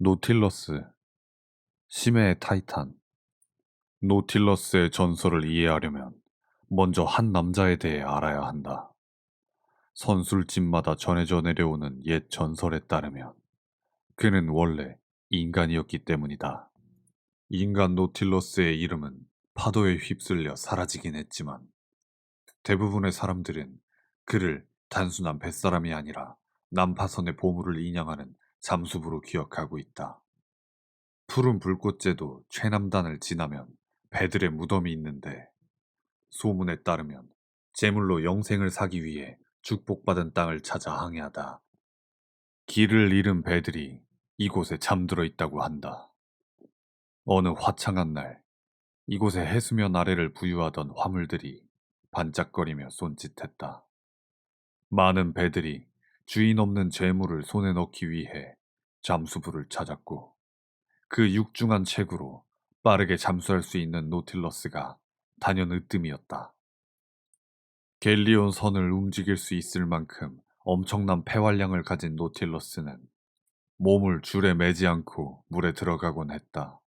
노틸러스 심해의 타이탄 노틸러스의 전설을 이해하려면 먼저 한 남자에 대해 알아야 한다. 선술집마다 전해져 내려오는 옛 전설에 따르면 그는 원래 인간이었기 때문이다. 인간 노틸러스의 이름은 파도에 휩쓸려 사라지긴 했지만 대부분의 사람들은 그를 단순한 뱃사람이 아니라 남파선의 보물을 인양하는 잠수부로 기억하고 있다. 푸른 불꽃제도 최남단을 지나면 배들의 무덤이 있는데 소문에 따르면 제물로 영생을 사기 위해 축복받은 땅을 찾아 항해하다. 길을 잃은 배들이 이곳에 잠들어 있다고 한다. 어느 화창한 날, 이곳의 해수면 아래를 부유하던 화물들이 반짝거리며 손짓했다. 많은 배들이 주인 없는 재물을 손에 넣기 위해 잠수부를 찾았고, 그 육중한 책으로 빠르게 잠수할 수 있는 노틸러스가 단연 으뜸이었다. 갤리온 선을 움직일 수 있을 만큼 엄청난 폐활량을 가진 노틸러스는 몸을 줄에 매지 않고 물에 들어가곤 했다.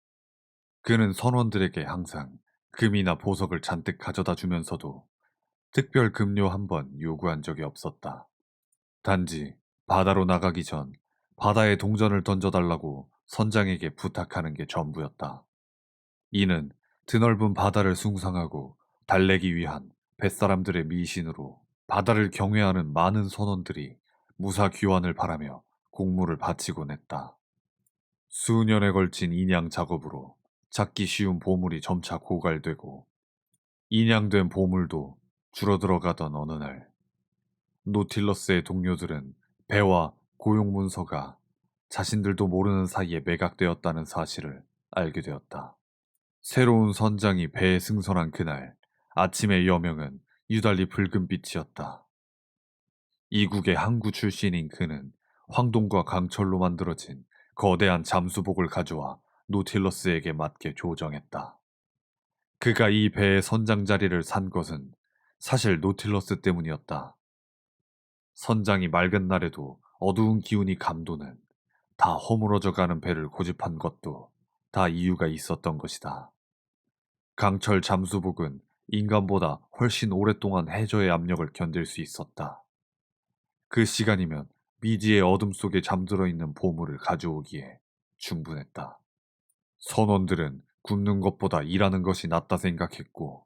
그는 선원들에게 항상 금이나 보석을 잔뜩 가져다 주면서도 특별 급료 한 번 요구한 적이 없었다. 단지 바다로 나가기 전 바다에 동전을 던져달라고 선장에게 부탁하는 게 전부였다. 이는 드넓은 바다를 숭상하고 달래기 위한 뱃사람들의 미신으로 바다를 경외하는 많은 선원들이 무사 귀환을 바라며 공물을 바치곤 했다. 수년에 걸친 인양 작업으로 찾기 쉬운 보물이 점차 고갈되고 인양된 보물도 줄어들어가던 어느 날 노틸러스의 동료들은 배와 고용 문서가 자신들도 모르는 사이에 매각되었다는 사실을 알게 되었다. 새로운 선장이 배에 승선한 그날 아침의 여명은 유달리 붉은 빛이었다. 이국의 항구 출신인 그는 황동과 강철로 만들어진 거대한 잠수복을 가져와 노틸러스에게 맞게 조정했다. 그가 이 배의 선장 자리를 산 것은 사실 노틸러스 때문이었다. 선장이 맑은 날에도 어두운 기운이 감도는 다 허물어져 가는 배를 고집한 것도 다 이유가 있었던 것이다. 강철 잠수복은 인간보다 훨씬 오랫동안 해저의 압력을 견딜 수 있었다. 그 시간이면 미지의 어둠 속에 잠들어 있는 보물을 가져오기에 충분했다. 선원들은 굶는 것보다 일하는 것이 낫다 생각했고,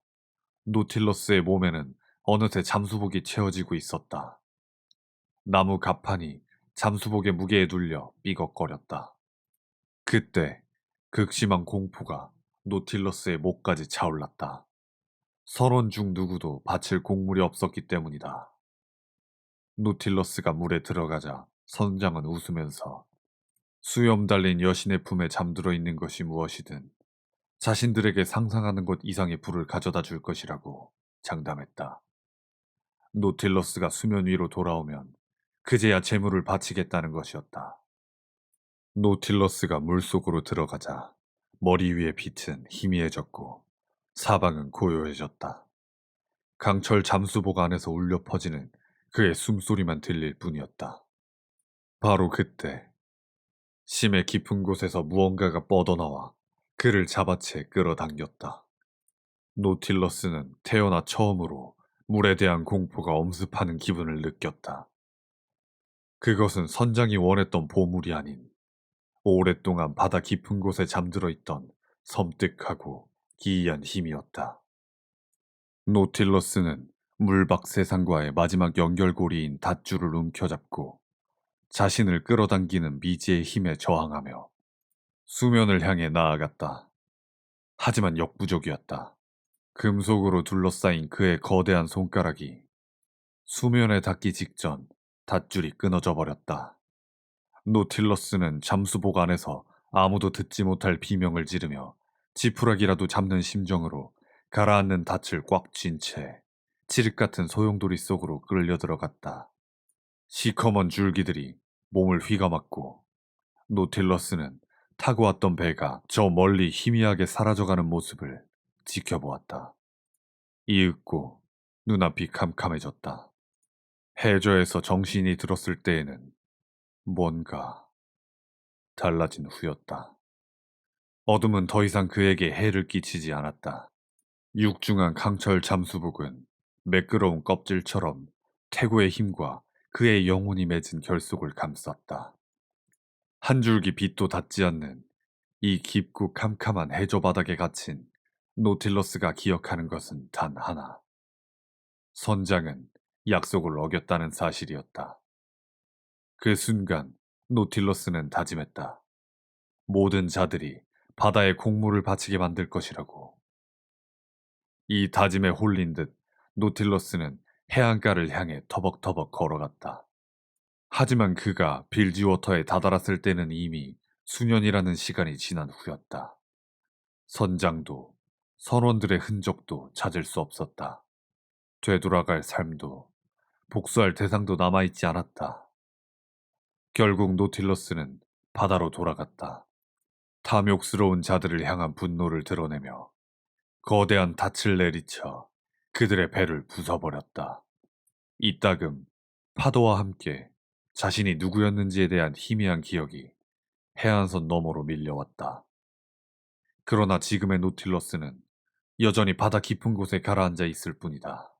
노틸러스의 몸에는 어느새 잠수복이 채워지고 있었다. 나무 가판이 잠수복의 무게에 눌려 삐걱거렸다. 그때 극심한 공포가 노틸러스의 목까지 차올랐다. 선원 중 누구도 바칠 곡물이 없었기 때문이다. 노틸러스가 물에 들어가자 선장은 웃으면서 수염 달린 여신의 품에 잠들어 있는 것이 무엇이든 자신들에게 상상하는 것 이상의 불을 가져다 줄 것이라고 장담했다. 노틸러스가 수면 위로 돌아오면 그제야 재물을 바치겠다는 것이었다. 노틸러스가 물속으로 들어가자 머리 위의 빛은 희미해졌고 사방은 고요해졌다. 강철 잠수복 안에서 울려 퍼지는 그의 숨소리만 들릴 뿐이었다. 바로 그때 심의 깊은 곳에서 무언가가 뻗어나와 그를 잡아채 끌어당겼다. 노틸러스는 태어나 처음으로 물에 대한 공포가 엄습하는 기분을 느꼈다. 그것은 선장이 원했던 보물이 아닌 오랫동안 바다 깊은 곳에 잠들어 있던 섬뜩하고 기이한 힘이었다. 노틸러스는 물밖 세상과의 마지막 연결고리인 닷줄을 움켜잡고 자신을 끌어당기는 미지의 힘에 저항하며 수면을 향해 나아갔다. 하지만 역부족이었다. 금속으로 둘러싸인 그의 거대한 손가락이 수면에 닿기 직전 닷줄이 끊어져 버렸다. 노틸러스는 잠수복 안에서 아무도 듣지 못할 비명을 지르며 지푸라기라도 잡는 심정으로 가라앉는 닻을 꽉 쥔 채 칠흑 같은 소용돌이 속으로 끌려 들어갔다. 시커먼 줄기들이 몸을 휘감았고 노틸러스는 타고 왔던 배가 저 멀리 희미하게 사라져가는 모습을 지켜보았다. 이윽고 눈앞이 캄캄해졌다. 해저에서 정신이 들었을 때에는 뭔가 달라진 후였다. 어둠은 더 이상 그에게 해를 끼치지 않았다. 육중한 강철 잠수복은 매끄러운 껍질처럼 태고의 힘과 그의 영혼이 맺은 결속을 감쌌다. 한 줄기 빛도 닿지 않는 이 깊고 캄캄한 해저 바닥에 갇힌 노틸러스가 기억하는 것은 단 하나. 선장은 약속을 어겼다는 사실이었다. 그 순간 노틸러스는 다짐했다. 모든 자들이 바다에 공물을 바치게 만들 것이라고. 이 다짐에 홀린 듯 노틸러스는 해안가를 향해 터벅터벅 걸어갔다. 하지만 그가 빌지워터에 다다랐을 때는 이미 수년이라는 시간이 지난 후였다. 선장도 선원들의 흔적도 찾을 수 없었다. 되돌아갈 삶도 복수할 대상도 남아있지 않았다. 결국 노틸러스는 바다로 돌아갔다. 탐욕스러운 자들을 향한 분노를 드러내며 거대한 닻을 내리쳐 그들의 배를 부숴버렸다. 이따금 파도와 함께 자신이 누구였는지에 대한 희미한 기억이 해안선 너머로 밀려왔다. 그러나 지금의 노틸러스는 여전히 바다 깊은 곳에 가라앉아 있을 뿐이다.